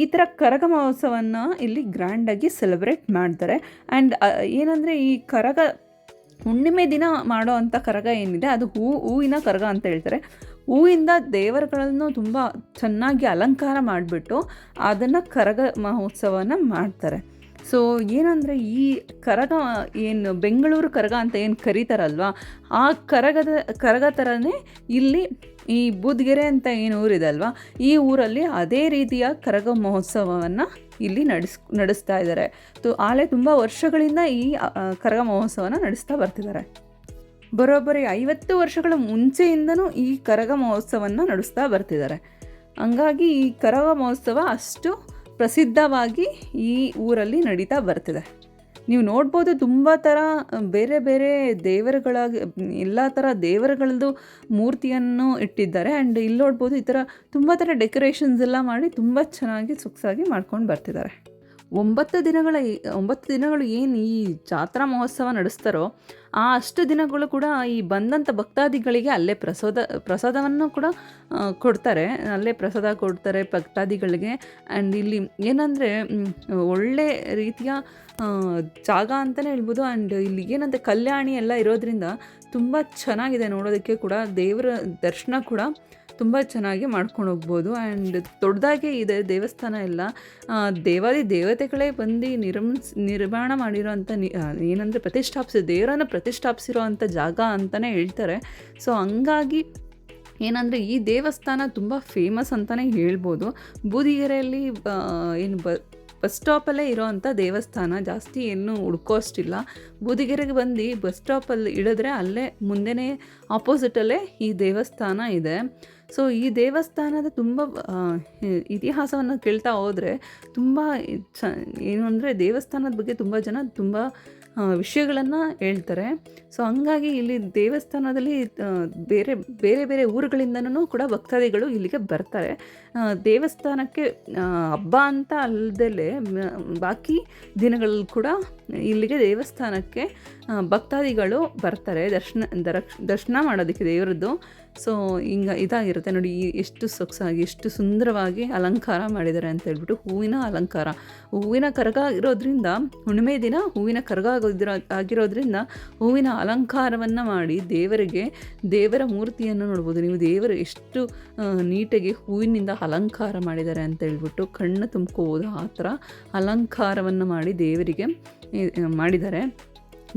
ಈ ಥರ ಕರಗ ಮಹೋತ್ಸವನ ಇಲ್ಲಿ ಗ್ರ್ಯಾಂಡಾಗಿ ಸೆಲೆಬ್ರೇಟ್ ಮಾಡ್ತಾರೆ. ಆ್ಯಂಡ್ ಏನಂದರೆ ಈ ಕರಗ ಹುಣ್ಣಿಮೆ ದಿನ ಮಾಡೋ ಅಂಥ ಕರಗ ಏನಿದೆ, ಅದು ಹೂ, ಹೂವಿನ ಕರಗ ಅಂತ ಹೇಳ್ತಾರೆ. ಹೂವಿಂದ ದೇವರುಗಳನ್ನು ತುಂಬ ಚೆನ್ನಾಗಿ ಅಲಂಕಾರ ಮಾಡಿಬಿಟ್ಟು ಅದನ್ನು ಕರಗ ಮಹೋತ್ಸವನ ಮಾಡ್ತಾರೆ. ಸೊ ಏನಂದರೆ ಈ ಕರಗ ಏನು ಬೆಂಗಳೂರು ಕರಗ ಅಂತ ಏನು ಕರೀತಾರಲ್ವ, ಆ ಕರಗದ, ಕರಗ ಥರನೇ ಇಲ್ಲಿ ಈ ಬುದ್ಗೆರೆ ಅಂತ ಏನು ಊರಿದೆ ಅಲ್ವಾ ಈ ಊರಲ್ಲಿ ಅದೇ ರೀತಿಯ ಕರಗ ಮಹೋತ್ಸವವನ್ನು ಇಲ್ಲಿ ನಡೆಸ್, ನಡೆಸ್ತಾ ಇದ್ದಾರೆ ತು ಆಲೆ ತುಂಬ ವರ್ಷಗಳಿಂದ ಈ ಕರಗ ಮಹೋತ್ಸವನ ನಡೆಸ್ತಾ ಬರ್ತಿದ್ದಾರೆ ಬರೋಬ್ಬರಿ ಐವತ್ತು ವರ್ಷಗಳ ಮುಂಚೆಯಿಂದನೂ ಈ ಕರಗ ಮಹೋತ್ಸವವನ್ನು ನಡೆಸ್ತಾ ಬರ್ತಿದ್ದಾರೆ ಹಂಗಾಗಿ ಈ ಕರಗ ಮಹೋತ್ಸವ ಅಷ್ಟು ಪ್ರಸಿದ್ಧವಾಗಿ ಈ ಊರಲ್ಲಿ ನಡೀತಾ ಬರ್ತಿದೆ. ನೀವು ನೋಡ್ಬೋದು ತುಂಬ ಥರ ಬೇರೆ ಬೇರೆ ದೇವರುಗಳಾಗಿ, ಎಲ್ಲ ಥರ ದೇವರುಗಳದ್ದು ಮೂರ್ತಿಯನ್ನು ಇಟ್ಟಿದ್ದಾರೆ. ಆ್ಯಂಡ್ ಇಲ್ಲಿ ನೋಡ್ಬೋದು ಈ ಥರ ತುಂಬ ಥರ ಡೆಕೋರೇಷನ್ಸ್ ಎಲ್ಲ ಮಾಡಿ ತುಂಬ ಚೆನ್ನಾಗಿ ಸೊಗಸಾಗಿ ಮಾಡ್ಕೊಂಡು ಬರ್ತಿದ್ದಾರೆ. ಒಂಬತ್ತು ದಿನಗಳ, ಒಂಬತ್ತು ದಿನಗಳು ಏನು ಈ ಜಾತ್ರಾ ಮಹೋತ್ಸವ ನಡೆಸ್ತಾರೋ ಆ ಅಷ್ಟು ದಿನಗಳು ಕೂಡ ಈ ಬಂದಂಥ ಭಕ್ತಾದಿಗಳಿಗೆ ಅಲ್ಲೇ ಪ್ರಸಾದ, ಪ್ರಸಾದವನ್ನು ಕೂಡ ಕೊಡ್ತಾರೆ. ಅಲ್ಲೇ ಪ್ರಸಾದ ಕೊಡ್ತಾರೆ ಭಕ್ತಾದಿಗಳಿಗೆ. ಆ್ಯಂಡ್ ಇಲ್ಲಿ ಏನಂದರೆ ಒಳ್ಳೆ ರೀತಿಯ ಜಾಗ ಅಂತಲೇ ಹೇಳ್ಬೋದು. ಆ್ಯಂಡ್ ಇಲ್ಲಿ ಏನಂತ ಕಲ್ಯಾಣಿ ಎಲ್ಲ ಇರೋದ್ರಿಂದ ತುಂಬ ಚೆನ್ನಾಗಿದೆ ನೋಡೋದಕ್ಕೆ ಕೂಡ. ದೇವರ ದರ್ಶನ ಕೂಡ ತುಂಬ ಚೆನ್ನಾಗಿ ಮಾಡ್ಕೊಂಡು ಹೋಗ್ಬೋದು. ಆ್ಯಂಡ್ ದೊಡ್ಡದಾಗೆ ಇದೆ ದೇವಸ್ಥಾನ ಎಲ್ಲ. ದೇವಾದಿ ದೇವತೆಗಳೇ ಬಂದು ನಿರ್ಮಿಸ್, ನಿರ್ಮಾಣ ಮಾಡಿರೋಂಥ ನಿ ಏನಂದರೆ ಪ್ರತಿಷ್ಠಾಪಿಸಿ, ದೇವರನ್ನು ಪ್ರತಿಷ್ಠಾಪಿಸಿರೋ ಅಂಥ ಜಾಗ ಅಂತಲೇ ಹೇಳ್ತಾರೆ. ಸೊ, ಹಂಗಾಗಿ ಏನಂದರೆ ಈ ದೇವಸ್ಥಾನ ತುಂಬ ಫೇಮಸ್ ಅಂತಲೇ ಹೇಳ್ಬೋದು. ಬೂದಿಗೆರೆಯಲ್ಲಿ ಏನು ಬ ಬಸ್ ಸ್ಟಾಪಲ್ಲೇ ಇರೋವಂಥ ದೇವಸ್ಥಾನ, ಜಾಸ್ತಿ ಏನೂ ಹುಡ್ಕೋ ಅಷ್ಟಿಲ್ಲ ಬೂದಿಗೆರೆಗೆ ಬಂದು ಬಸ್ ಸ್ಟಾಪಲ್ಲಿ ಇಳಿದ್ರೆ ಅಲ್ಲೇ ಮುಂದೆನೇ ಆಪೋಸಿಟಲ್ಲೇ ಈ ದೇವಸ್ಥಾನ ಇದೆ. ಸೊ, ಈ ದೇವಸ್ಥಾನದ ತುಂಬ ಇತಿಹಾಸವನ್ನು ಕೇಳ್ತಾ ಹೋದರೆ ತುಂಬ ಚ, ಏನು ಅಂದರೆ ದೇವಸ್ಥಾನದ ಬಗ್ಗೆ ತುಂಬ ಜನ ತುಂಬ ವಿಷಯಗಳನ್ನು ಹೇಳ್ತಾರೆ. ಸೊ ಹಂಗಾಗಿ ಇಲ್ಲಿ ದೇವಸ್ಥಾನದಲ್ಲಿ ಬೇರೆ ಬೇರೆ ಬೇರೆ ಊರುಗಳಿಂದನೂ ಕೂಡ ಭಕ್ತಾದಿಗಳು ಇಲ್ಲಿಗೆ ಬರ್ತಾರೆ. ದೇವಸ್ಥಾನಕ್ಕೆ ಹಬ್ಬ ಅಂತ ಅಲ್ಲದಲ್ಲೇ ಬಾಕಿ ದಿನಗಳಲ್ಲಿ ಕೂಡ ಇಲ್ಲಿಗೆ ದೇವಸ್ಥಾನಕ್ಕೆ ಭಕ್ತಾದಿಗಳು ಬರ್ತಾರೆ. ದರ್ಶನ ದರ್ಶನ ಮಾಡೋದಕ್ಕೆ ದೇವರದ್ದು. ಸೊ, ಹಿಂಗೆ ಇದಾಗಿರುತ್ತೆ. ನೋಡಿ ಎಷ್ಟು ಸೊಗಸಾಗಿ, ಎಷ್ಟು ಸುಂದರವಾಗಿ ಅಲಂಕಾರ ಮಾಡಿದ್ದಾರೆ ಅಂತ ಹೇಳ್ಬಿಟ್ಟು ಹೂವಿನ ಅಲಂಕಾರ. ಹೂವಿನ ಕರಗ ಆಗಿರೋದ್ರಿಂದ ಹುಣ್ಣಿಮೆ ದಿನ ಹೂವಿನ ಕರಗ ಆಗೋದಿರೋ ಆಗಿರೋದ್ರಿಂದ ಹೂವಿನ ಅಲಂಕಾರವನ್ನು ಮಾಡಿ ದೇವರಿಗೆ, ದೇವರ ಮೂರ್ತಿಯನ್ನು ನೋಡ್ಬೋದು. ನೀವು ದೇವರು ಎಷ್ಟು ನೀಟಾಗಿ ಹೂವಿನಿಂದ ಅಲಂಕಾರ ಮಾಡಿದ್ದಾರೆ ಅಂತ ಹೇಳ್ಬಿಟ್ಟು ಕಣ್ಣು ತುಂಬ್ಕೋಬೋದು. ಆ ಥರ ಅಲಂಕಾರವನ್ನು ಮಾಡಿ ದೇವರಿಗೆ ಮಾಡಿದ್ದಾರೆ.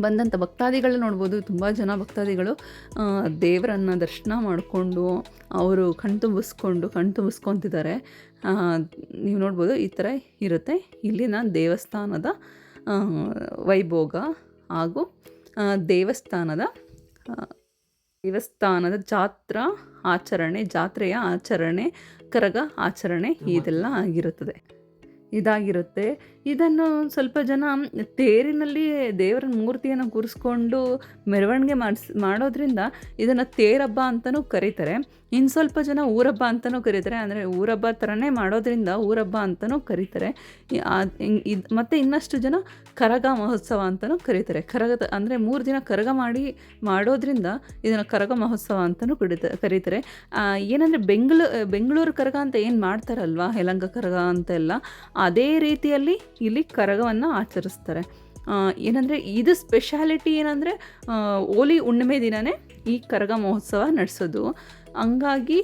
ಬಂದಂಥ ಭಕ್ತಾದಿಗಳು ನೋಡ್ಬೋದು. ತುಂಬ ಜನ ಭಕ್ತಾದಿಗಳು ದೇವರನ್ನು ದರ್ಶನ ಮಾಡಿಕೊಂಡು ಅವರು ಕಣ್ತುಂಬಿಸ್ಕೊಂಡು ಕಣ್ತುಂಬಿಸ್ಕೊತಿದ್ದಾರೆ ಕಣ್ ತುಂಬಿಸ್ಕೊತಿದ್ದಾರೆ. ನೀವು ನೋಡ್ಬೋದು ಈ ಥರ ಇರುತ್ತೆ ಇಲ್ಲಿನ ದೇವಸ್ಥಾನದ ವೈಭೋಗ ಹಾಗೂ ದೇವಸ್ಥಾನದ ದೇವಸ್ಥಾನದ ಜಾತ್ರಾ ಆಚರಣೆ ಜಾತ್ರೆಯ ಆಚರಣೆ ಕರಗ ಆಚರಣೆ ಇದೆಲ್ಲ ಆಗಿರುತ್ತದೆ. ಇದಾಗಿರುತ್ತೆ. ಇದನ್ನು ಸ್ವಲ್ಪ ಜನ ತೇರಿನಲ್ಲಿ ದೇವರ ಮೂರ್ತಿಯನ್ನು ಕೂರಿಸ್ಕೊಂಡು ಮೆರವಣಿಗೆ ಮಾಡಿಸ್, ಮಾಡೋದ್ರಿಂದ ಇದನ್ನು ತೇರಬ್ಬ ಅಂತಲೂ ಕರೀತಾರೆ. ಇನ್ನು ಸ್ವಲ್ಪ ಜನ ಊರಬ್ಬ ಅಂತಲೂ ಕರೀತಾರೆ. ಅಂದರೆ ಊರಬ್ಬ ಥರನೇ ಮಾಡೋದ್ರಿಂದ ಊರಬ್ಬ ಅಂತಲೂ ಕರೀತಾರೆ. ಇದ್, ಮತ್ತು ಇನ್ನಷ್ಟು ಜನ ಕರಗ ಮಹೋತ್ಸವ ಅಂತಲೂ ಕರೀತಾರೆ. ಕರಗದ ಅಂದರೆ ಮೂರು ದಿನ ಕರಗ ಮಾಡಿ, ಮಾಡೋದ್ರಿಂದ ಇದನ್ನು ಕರಗ ಮಹೋತ್ಸವ ಅಂತಲೂ ಕಡಿತ, ಕರೀತಾರೆ. ಏನಂದರೆ ಬೆಂಗಳೂ, ಬೆಂಗಳೂರು ಕರಗ ಅಂತ ಏನು ಮಾಡ್ತಾರಲ್ವ? ಹೆಲಂಗ ಕರಗ ಅಂತೆಲ್ಲ. ಅದೇ ರೀತಿಯಲ್ಲಿ ಇಲ್ಲಿ ಕರಗವನ್ನು ಆಚರಿಸ್ತಾರೆ. ಏನಂದರೆ ಇದು ಸ್ಪೆಷಾಲಿಟಿ ಏನಂದರೆ ಹೋಲಿ ಹುಣ್ಣಿಮೆ ದಿನವೇ ಈ ಕರಗ ಮಹೋತ್ಸವ ನಡೆಸೋದು. ಹಂಗಾಗಿ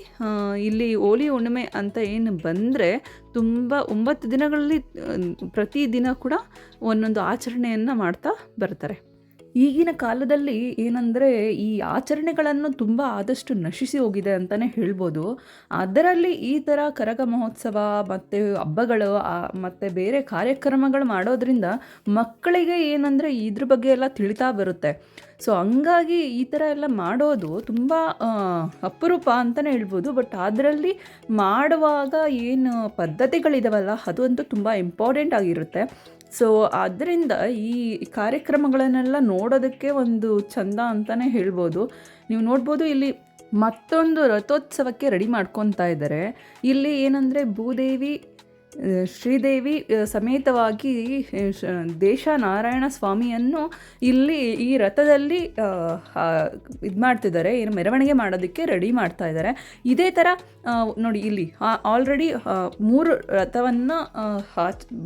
ಇಲ್ಲಿ ಹೋಲಿ ಹುಣ್ಣಿಮೆ ಅಂತ ಏನು ಬಂದರೆ ತುಂಬ ಒಂಬತ್ತು ದಿನಗಳಲ್ಲಿ ಪ್ರತಿದಿನ ಕೂಡ ಒಂದೊಂದು ಆಚರಣೆಯನ್ನು ಮಾಡ್ತಾ ಬರ್ತಾರೆ. ಈಗಿನ ಕಾಲದಲ್ಲಿ ಏನಂದರೆ ಈ ಆಚರಣೆಗಳನ್ನು ತುಂಬ ಆದಷ್ಟು ನಶಿಸಿ ಹೋಗಿದೆ ಅಂತಲೇ ಹೇಳ್ಬೋದು. ಅದರಲ್ಲಿ ಈ ಥರ ಕರಗ ಮಹೋತ್ಸವ ಮತ್ತು ಹಬ್ಬಗಳು ಮತ್ತು ಬೇರೆ ಕಾರ್ಯಕ್ರಮಗಳು ಮಾಡೋದ್ರಿಂದ ಮಕ್ಕಳಿಗೆ ಏನಂದರೆ ಇದ್ರ ಬಗ್ಗೆ ಎಲ್ಲ ತಿಳಿತಾ ಬರುತ್ತೆ. ಸೊ, ಹಂಗಾಗಿ ಈ ಥರ ಎಲ್ಲ ಮಾಡೋದು ತುಂಬ ಅಪರೂಪ ಅಂತಲೇ ಹೇಳ್ಬೋದು. ಬಟ್ ಅದರಲ್ಲಿ ಮಾಡುವಾಗ ಏನು ಪದ್ಧತಿಗಳಿದಾವಲ್ಲ, ಅದು ಅಂತೂ ತುಂಬ ಇಂಪಾರ್ಟೆಂಟ್ ಆಗಿರುತ್ತೆ. ಸೊ ಅದರಿಂದ ಈ ಕಾರ್ಯಕ್ರಮಗಳನ್ನೆಲ್ಲ ನೋಡೋದಕ್ಕೆ ಒಂದು ಚಂದ ಅಂತಲೇ ಹೇಳ್ಬೋದು. ನೀವು ನೋಡ್ಬೋದು ಇಲ್ಲಿ ಮತ್ತೊಂದು ರಥೋತ್ಸವಕ್ಕೆ ರೆಡಿ ಮಾಡ್ಕೊತಾ ಇದ್ದಾರೆ. ಇಲ್ಲಿ ಏನಂದರೆ ಭೂದೇವಿ ಶ್ರೀದೇವಿ ಸಮೇತವಾಗಿ ದೇಶ ನಾರಾಯಣ ಸ್ವಾಮಿಯನ್ನು ಇಲ್ಲಿ ಈ ರಥದಲ್ಲಿ ಇದು ಮಾಡ್ತಿದ್ದಾರೆ, ಏನು ಮೆರವಣಿಗೆ ಮಾಡೋದಕ್ಕೆ ರೆಡಿ ಮಾಡ್ತಾ ಇದ್ದಾರೆ. ಇದೇ ಥರ ನೋಡಿ ಇಲ್ಲಿ ಆಲ್ರೆಡಿ ಮೂರು ರಥವನ್ನು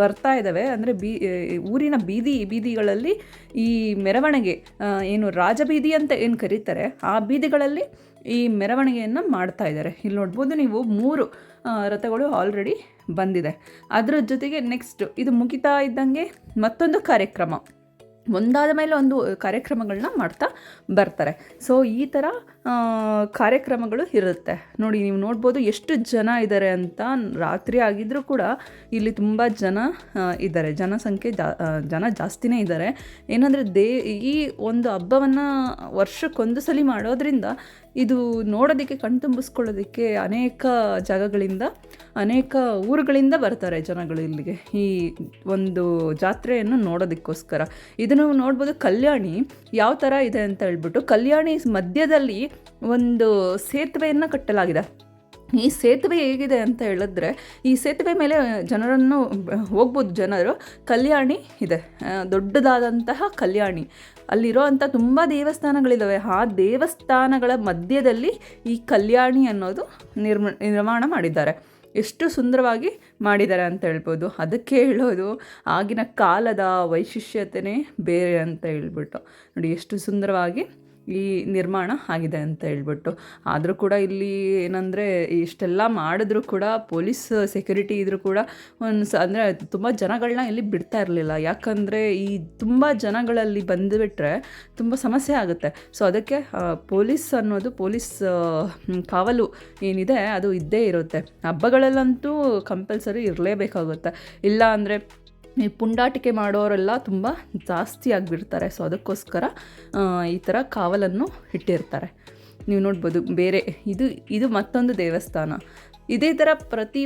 ಬರ್ತಾ ಇದ್ದಾವೆ ಅಂದರೆ ಬೀ ಊರಿನ ಬೀದಿ, ಬೀದಿಗಳಲ್ಲಿ ಈ ಮೆರವಣಿಗೆ ಏನು ರಾಜಬೀದಿ ಅಂತ ಏನು ಕರೀತಾರೆ, ಆ ಬೀದಿಗಳಲ್ಲಿ ಈ ಮೆರವಣಿಗೆಯನ್ನು ಮಾಡ್ತಾ ಇದ್ದಾರೆ. ಇಲ್ಲಿ ನೋಡ್ಬೋದು ನೀವು ಮೂರು ರಥಗಳು ಆಲ್ರೆಡಿ ಬಂದಿದೆ. ಅದರ ಜೊತೆಗೆ ನೆಕ್ಸ್ಟ್ ಇದು ಮುಗಿತಾ ಇದ್ದಂಗೆ ಮತ್ತೊಂದು ಕಾರ್ಯಕ್ರಮ. ಒಂದಾದ ಮೇಲೆ ಒಂದು ಕಾರ್ಯಕ್ರಮಗಳನ್ನ ಮಾಡ್ತಾ ಬರ್ತಾರೆ. ಸೊ ಈ ಥರ ಕಾರ್ಯಕ್ರಮಗಳು ಇರುತ್ತೆ. ನೋಡಿ, ನೀವು ನೋಡ್ಬೋದು ಎಷ್ಟು ಜನ ಇದ್ದಾರೆ ಅಂತ. ರಾತ್ರಿ ಆಗಿದ್ದರೂ ಕೂಡ ಇಲ್ಲಿ ತುಂಬ ಜನ ಇದ್ದಾರೆ ಜನಸಂಖ್ಯೆ ಜನ ಜಾಸ್ತಿನೇ ಇದ್ದಾರೆ ಏನಂದರೆ ದೇ, ಈ ಒಂದು ಹಬ್ಬವನ್ನು ವರ್ಷಕ್ಕೊಂದು ಸಲ ಮಾಡೋದ್ರಿಂದ ಇದು ನೋಡೋದಕ್ಕೆ ಕಣ್ತುಂಬಿಸ್ಕೊಳ್ಳೋದಕ್ಕೆ ಅನೇಕ ಜಾಗಗಳಿಂದ, ಅನೇಕ ಊರುಗಳಿಂದ ಬರ್ತಾರೆ ಜನಗಳು ಇಲ್ಲಿಗೆ. ಈ ಒಂದು ಜಾತ್ರೆಯನ್ನು ನೋಡೋದಕ್ಕೋಸ್ಕರ. ಇದನ್ನು ನೋಡ್ಬೋದು ಕಲ್ಯಾಣಿ. ಯಾವ ಥರ ಇದೆ ಅಂತ ಹೇಳ್ಬಿಟ್ಟು, ಕಲ್ಯಾಣಿ ಮಧ್ಯದಲ್ಲಿ ಒಂದು ಸೇತುವೆಯನ್ನು ಕಟ್ಟಲಾಗಿದೆ. ಈ ಸೇತುವೆ ಹೇಗಿದೆ ಅಂತ ಹೇಳಿದ್ರೆ, ಈ ಸೇತುವೆ ಮೇಲೆ ಜನರನ್ನು, ಹೋಗ್ಬೋದು ಜನರು, ಕಲ್ಯಾಣಿ ಇದೆ. ದೊಡ್ಡದಾದಂತಹ ಕಲ್ಯಾಣಿ. ಅಲ್ಲಿರೋವಂಥ ತುಂಬ ದೇವಸ್ಥಾನಗಳಿದ್ದಾವೆ ಆ ದೇವಸ್ಥಾನಗಳ ಮಧ್ಯದಲ್ಲಿ ಈ ಕಲ್ಯಾಣಿ ಅನ್ನೋದು ನಿರ್ಮ, ನಿರ್ಮಾಣ ಮಾಡಿದ್ದಾರೆ. ಎಷ್ಟು ಸುಂದರವಾಗಿ ಮಾಡಿದ್ದಾರೆ ಅಂತ ಹೇಳ್ಬೋದು. ಅದಕ್ಕೆ ಹೇಳೋದು, ಆಗಿನ ಕಾಲದ ವೈಶಿಷ್ಟ್ಯತೆಯೇ ಬೇರೆ ಅಂತ ಹೇಳ್ಬಿಟ್ಟು. ನೋಡಿ, ಎಷ್ಟು ಸುಂದರವಾಗಿ ಈ ನಿರ್ಮಾಣ ಆಗಿದೆ ಅಂತ ಹೇಳ್ಬಿಟ್ಟು. ಆದರೂ ಕೂಡ ಇಲ್ಲಿ ಏನಂದರೆ ಇಷ್ಟೆಲ್ಲ ಮಾಡಿದ್ರೂ ಕೂಡ ಪೊಲೀಸ್, ಸೆಕ್ಯೂರಿಟಿ ಇದ್ರೂ ಕೂಡ ಒಂದು ಸ ಅಂದರೆ ತುಂಬ ಜನಗಳನ್ನ ಇಲ್ಲಿ ಬಿಡ್ತಾ ಇರಲಿಲ್ಲ. ಯಾಕಂದರೆ ಈ ತುಂಬ ಜನಗಳಲ್ಲಿ ಬಂದುಬಿಟ್ರೆ ತುಂಬ ಸಮಸ್ಯೆ ಆಗುತ್ತೆ. ಸೊ ಅದಕ್ಕೆ ಪೊಲೀಸ್ ಅನ್ನೋದು ಪೊಲೀಸ್ ಕಾವಲು ಏನಿದೆ ಅದು ಇದ್ದೇ ಇರುತ್ತೆ. ಹಬ್ಬಗಳಲ್ಲಂತೂ ಕಂಪಲ್ಸರಿ ಇರಲೇಬೇಕಾಗುತ್ತೆ. ಇಲ್ಲ ಅಂದರೆ ಈ ಪುಂಡಾಟಿಕೆ ಮಾಡೋರೆಲ್ಲ ತುಂಬ ಜಾಸ್ತಿ ಆಗಿಬಿಡ್ತಾರೆ. ಸೊ ಅದಕ್ಕೋಸ್ಕರ ಈ ಥರ ಕಾವಲನ್ನು ಇಟ್ಟಿರ್ತಾರೆ. ನೀವು ನೋಡ್ಬೋದು, ಬೇರೆ, ಇದು ಇದು ಮತ್ತೊಂದು ದೇವಸ್ಥಾನ. ಇದೇ ಥರ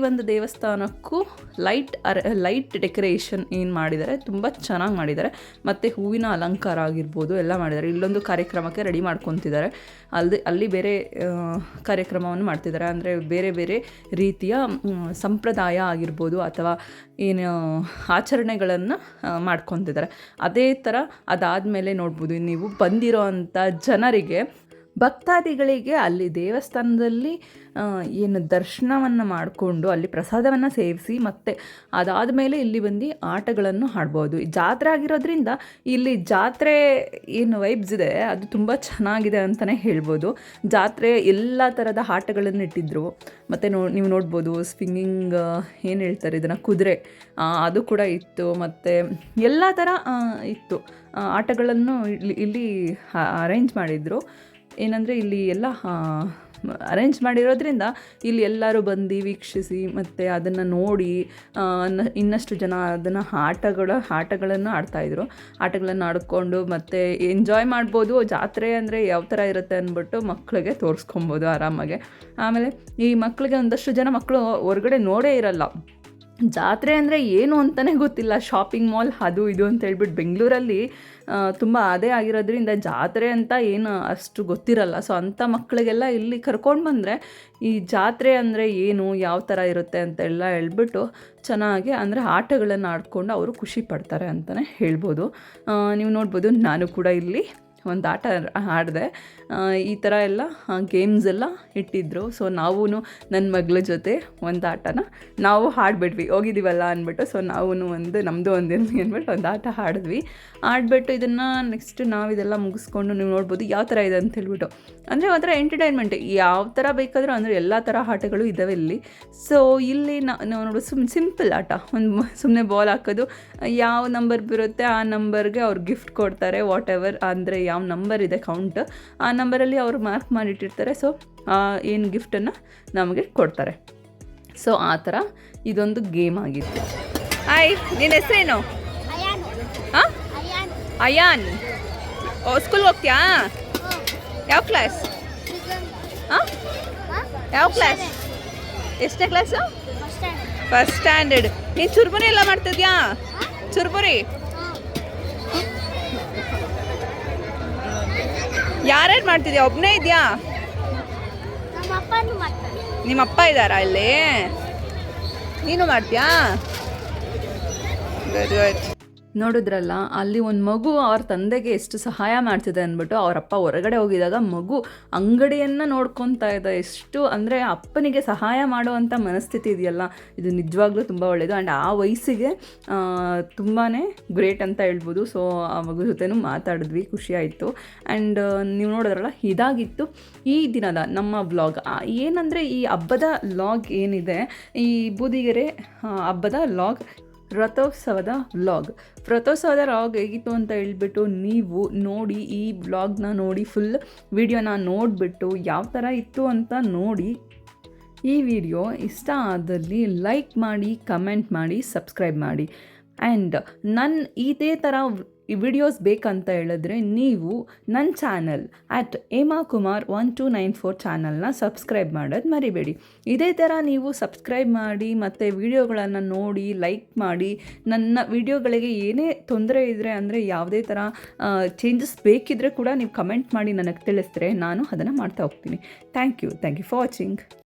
ಒಂದು ದೇವಸ್ಥಾನಕ್ಕೂ ಲೈಟ್ ಅರ ಲೈಟ್ ಡೆಕೋರೇಷನ್ ಏನು ಮಾಡಿದ್ದಾರೆ, ತುಂಬ ಚೆನ್ನಾಗಿ ಮಾಡಿದ್ದಾರೆ. ಮತ್ತು ಹೂವಿನ ಅಲಂಕಾರ ಆಗಿರ್ಬೋದು, ಎಲ್ಲ ಮಾಡಿದ್ದಾರೆ. ಇಲ್ಲೊಂದು ಕಾರ್ಯಕ್ರಮಕ್ಕೆ ರೆಡಿ ಮಾಡ್ಕೊತಿದ್ದಾರೆ. ಅಲ್ಲದೆ ಅಲ್ಲಿ ಬೇರೆ ಕಾರ್ಯಕ್ರಮವನ್ನು ಮಾಡ್ತಿದ್ದಾರೆ. ಅಂದರೆ ಬೇರೆ ಬೇರೆ ರೀತಿಯ ಸಂಪ್ರದಾಯ ಆಗಿರ್ಬೋದು ಅಥವಾ ಏನು, ಆಚರಣೆಗಳನ್ನು ಮಾಡ್ಕೊತಿದ್ದಾರೆ. ಅದೇ ಥರ ಅದಾದಮೇಲೆ ನೋಡ್ಬೋದು, ನೀವು ಬಂದಿರೋ ಅಂಥ ಜನರಿಗೆ ಭಕ್ತಾದಿಗಳಿಗೆ ಅಲ್ಲಿ ದೇವಸ್ಥಾನದಲ್ಲಿ ಏನು ದರ್ಶನವನ್ನು ಮಾಡಿಕೊಂಡು ಅಲ್ಲಿ ಪ್ರಸಾದವನ್ನು ಸೇವಿಸಿ ಮತ್ತೆ ಅದಾದ ಮೇಲೆ ಇಲ್ಲಿ ಬಂದು ಆಟಗಳನ್ನು ಆಡ್ಬೋದು ಜಾತ್ರೆ ಆಗಿರೋದ್ರಿಂದ ಇಲ್ಲಿ ಜಾತ್ರೆ ಏನು ವೈಬ್ಸ್ ಇದೆ, ಅದು ತುಂಬ ಚೆನ್ನಾಗಿದೆ ಅಂತಲೇ ಹೇಳ್ಬೋದು. ಜಾತ್ರೆ ಎಲ್ಲ ಥರದ ಆಟಗಳನ್ನು ಇಟ್ಟಿದ್ರು. ಮತ್ತು ನೋ, ನೀವು ನೋಡ್ಬೋದು ಸ್ವಿಂಗಿಂಗ್ ಏನು ಹೇಳ್ತಾರೆ ಇದನ್ನು, ಕುದುರೆ ಅದು ಕೂಡ ಇತ್ತು. ಮತ್ತು ಎಲ್ಲ ಥರ ಇತ್ತು. ಆಟಗಳನ್ನು ಇಲ್ಲಿ ಇಲ್ಲಿ ಅರೇಂಜ್ ಮಾಡಿದರು. ಏನಂದರೆ ಇಲ್ಲಿ ಎಲ್ಲ ಅರೇಂಜ್ ಮಾಡಿರೋದ್ರಿಂದ ಇಲ್ಲಿ ಎಲ್ಲರೂ ಬಂದು ವೀಕ್ಷಿಸಿ ಮತ್ತು ಅದನ್ನು ನೋಡಿ ಇನ್ನಷ್ಟು ಜನ ಅದನ್ನು ಆಟಗಳ, ಆಟಗಳನ್ನು ಆಡ್ತಾಯಿದ್ರು ಆಟಗಳನ್ನು ಆಡ್ಕೊಂಡು ಮತ್ತು ಎಂಜಾಯ್ ಮಾಡ್ಬೋದು. ಜಾತ್ರೆ ಅಂದರೆ ಯಾವ ಥರ ಇರುತ್ತೆ ಅಂದ್ಬಿಟ್ಟು ಮಕ್ಕಳಿಗೆ ತೋರಿಸ್ಕೊಬೋದು ಆರಾಮಾಗೆ. ಆಮೇಲೆ ಈ ಮಕ್ಕಳಿಗೆ ಒಂದಷ್ಟು ಜನ ಮಕ್ಕಳು ಹೊರಗಡೆ ನೋಡೇ ಇರಲ್ಲ. ಜಾತ್ರೆ ಅಂದರೆ ಏನು ಅಂತಲೇ ಗೊತ್ತಿಲ್ಲ. ಶಾಪಿಂಗ್ ಮಾಲ್ ಅದು ಇದು ಅಂತ ಹೇಳ್ಬಿಟ್ಟು ಬೆಂಗಳೂರಲ್ಲಿ ತುಂಬ ಅದೇ ಆಗಿರೋದ್ರಿಂದ ಜಾತ್ರೆ ಅಂತ ಏನು ಅಷ್ಟು ಗೊತ್ತಿರಲ್ಲ. ಸೊ ಅಂಥ ಮಕ್ಕಳಿಗೆಲ್ಲ ಇಲ್ಲಿ ಕರ್ಕೊಂಡು ಬಂದರೆ ಈ ಜಾತ್ರೆ ಅಂದರೆ ಏನು, ಯಾವ ಥರ ಇರುತ್ತೆ ಅಂತೆಲ್ಲ ಹೇಳ್ಬಿಟ್ಟು ಚೆನ್ನಾಗಿ ಅಂದರೆ ಆಟಗಳನ್ನು ಆಡ್ಕೊಂಡು ಅವರು ಖುಷಿ ಪಡ್ತಾರೆ ಅಂತಲೇ ಹೇಳ್ಬೋದು. ನೀವು ನೋಡ್ಬೋದು, ನಾನು ಕೂಡ ಇಲ್ಲಿ ಒಂದು ಆಟ ಆಡಿದೆ. ಈ ಥರ ಎಲ್ಲ ಗೇಮ್ಸ್ ಎಲ್ಲ ಇಟ್ಟಿದ್ರು. ಸೊ ನಾವೂ ನನ್ನ ಮಗಳ ಜೊತೆ ಒಂದು ಆಟನ, ನಾವು ಹಾಡ್ಬಿಟ್ವಿ. ಹೋಗಿದ್ದೀವಲ್ಲ ಅಂದ್ಬಿಟ್ಟು ಸೊ ನಾವೂ ಒಂದು ನಮ್ಮದು ಒಂದು ಅಂದ್ಬಿಟ್ಟು ಒಂದು ಆಟ ಹಾಡಿದ್ವಿ. ಆಡಿಬಿಟ್ಟು ಇದನ್ನು ನೆಕ್ಸ್ಟ್ ನಾವು ಇದೆಲ್ಲ ಮುಗಿಸ್ಕೊಂಡು ನೀವು ನೋಡ್ಬೋದು ಯಾವ ಥರ ಇದೆ ಅಂತ ಹೇಳ್ಬಿಟ್ಟು. ಅಂದರೆ ಒಂಥರ ಎಂಟರ್ಟೈನ್ಮೆಂಟ್ ಯಾವ ಥರ ಬೇಕಾದರೂ ಅಂದರೆ ಎಲ್ಲ ಥರ ಆಟಗಳು ಇದ್ದಾವೆ ಇಲ್ಲಿ. ಸೊ ಇಲ್ಲಿ ನಾವು ನೋಡ್ಬೋದು ಸುಮ್ ಸಿಂಪಲ್ ಆಟ. ಒಂದು ಸುಮ್ಮನೆ ಬಾಲ್ ಹಾಕೋದು. ಯಾವ ನಂಬರ್ ಬರುತ್ತೆ ಆ ನಂಬರ್ಗೆ ಅವ್ರು ಗಿಫ್ಟ್ ಕೊಡ್ತಾರೆ ವಾಟ್ ಎವರ್ ಅಂದರೆ ಯಾವ ನಂಬರ್ ಇದೆ ಕೌಂಟ್ ಆ ನಂಬರಲ್ಲಿ ಅವರು ಮಾರ್ಕ್ ಮಾಡಿಟ್ಟಿರ್ತಾರೆ. ಸೊ ಏನು ಗಿಫ್ಟನ್ನು ನಮಗೆ ಕೊಡ್ತಾರೆ. ಸೊ ಆ ಥರ ಇದೊಂದು ಗೇಮ್ ಆಗಿತ್ತು. ಹಾಯ್ ನಿನ್ನ ಹೆಸರೇನು? ಹಾಂ? ಅಯಾನ್. ಅಯಾನ್ ಓ ಸ್ಕೂಲ್ಗೆ ಹೋಗ್ತೀಯಾ? ಯಾವ ಕ್ಲಾಸ್ ಹಾಂ? ಯಾವ ಕ್ಲಾಸ್ ಎಷ್ಟನೇ ಕ್ಲಾಸು ಫಸ್ಟ್ ಸ್ಟ್ಯಾಂಡರ್ಡ್ ನೀನು ಚುರ್ಮುರಿ ಎಲ್ಲ ಮಾಡ್ತಿದ್ಯಾ? ಚುರ್ಮುರಿ ಯಾರ್ಯಾರು ಮಾಡ್ತಿದ್ಯಾ? ಒಬ್ಬನೇ ಇದೆಯಾ? ನಿಮ್ಮಪ್ಪ ಇದ್ದಾರಾ ಇಲ್ಲಿ? ನೀನು ಮಾಡ್ತೀಯಾ? ಗುಡ್ ಗುಡ್ ನೋಡಿದ್ರಲ್ಲ, ಅಲ್ಲಿ ಒಂದು ಮಗು ಅವ್ರ ತಂದೆಗೆ ಎಷ್ಟು ಸಹಾಯ ಮಾಡ್ತಿದೆ ಅಂದ್ಬಿಟ್ಟು ಅವರಪ್ಪ ಹೊರಗಡೆ ಹೋಗಿದಾಗ ಮಗು ಅಂಗಡಿಯನ್ನು ನೋಡ್ಕೊತಾ ಇದೆ. ಎಷ್ಟು ಅಂದರೆ ಅಪ್ಪನಿಗೆ ಸಹಾಯ ಮಾಡುವಂಥ ಮನಸ್ಥಿತಿ ಇದೆಯಲ್ಲ, ಇದು ನಿಜವಾಗ್ಲೂ ತುಂಬ ಒಳ್ಳೆಯದು ಆ್ಯಂಡ್ ಆ ವಯಸ್ಸಿಗೆ ತುಂಬಾ ಗ್ರೇಟ್ ಅಂತ ಹೇಳ್ಬೋದು. ಸೊ, ಆ ಮಗು ಜೊತೆನೂ ಮಾತಾಡಿದ್ವಿ, ಖುಷಿ ಆಯಿತು. ಆ್ಯಂಡ್ ನೀವು ನೋಡಿದ್ರಲ್ಲ, ಇದಾಗಿತ್ತು ಈ ದಿನದ ನಮ್ಮ ವ್ಲಾಗ್. ಏನಂದರೆ ಈ ಹಬ್ಬದ ಲಾಗ್ ಏನಿದೆ, ಈ ಬೂದಿಗೆರೆ ಹಬ್ಬದ ಲಾಗ್ ರಥೋತ್ಸವದ ವ್ಲಾಗ್ ರಥೋತ್ಸವದ ವ್ಲಾಗ್ ಹೇಗಿತ್ತು ಅಂತ ಹೇಳ್ಬಿಟ್ಟು ನೀವು ನೋಡಿ ಈ ವ್ಲಾಗ್ನ ನೋಡಿ ಫುಲ್ ವಿಡಿಯೋನ ನೋಡಿಬಿಟ್ಟು ಯಾವ ಥರ ಇತ್ತು ಅಂತ ನೋಡಿ. ಈ ವಿಡಿಯೋ ಇಷ್ಟ ಆದಲ್ಲಿ ಲೈಕ್ ಮಾಡಿ ಕಮೆಂಟ್ ಮಾಡಿ ಸಬ್ಸ್ಕ್ರೈಬ್ ಮಾಡಿ. ಆ್ಯಂಡ್ ನನ್ನ ಇದೇ ಥರ ವಿಡಿಯೋಸ್ ಬೇಕಂತ ಹೇಳಿದ್ರೆ ನೀವು ನನ್ನ channel at Hema Kumar one two nine four ಚಾನಲ್ನ ಸಬ್ಸ್ಕ್ರೈಬ್ ಮಾಡೋದು ಮರಿಬೇಡಿ. ಇದೇ ಥರ ನೀವು ಸಬ್ಸ್ಕ್ರೈಬ್ ಮಾಡಿ, ಮತ್ತು ವಿಡಿಯೋಗಳನ್ನು ನೋಡಿ ಲೈಕ್ ಮಾಡಿ, ನನ್ನ ವಿಡಿಯೋಗಳಿಗೆ ಏನೇ ತೊಂದರೆ ಇದ್ದರೆ ಅಂದರೆ ಯಾವುದೇ ಥರ ಚೇಂಜಸ್ ಬೇಕಿದ್ದರೆ ಕೂಡ ನೀವು ಕಮೆಂಟ್ ಮಾಡಿ ನನಗೆ ತಿಳಿಸಿದ್ರೆ ನಾನು ಅದನ್ನು ಮಾಡ್ತಾ ಹೋಗ್ತೀನಿ. Thank you thank you for watching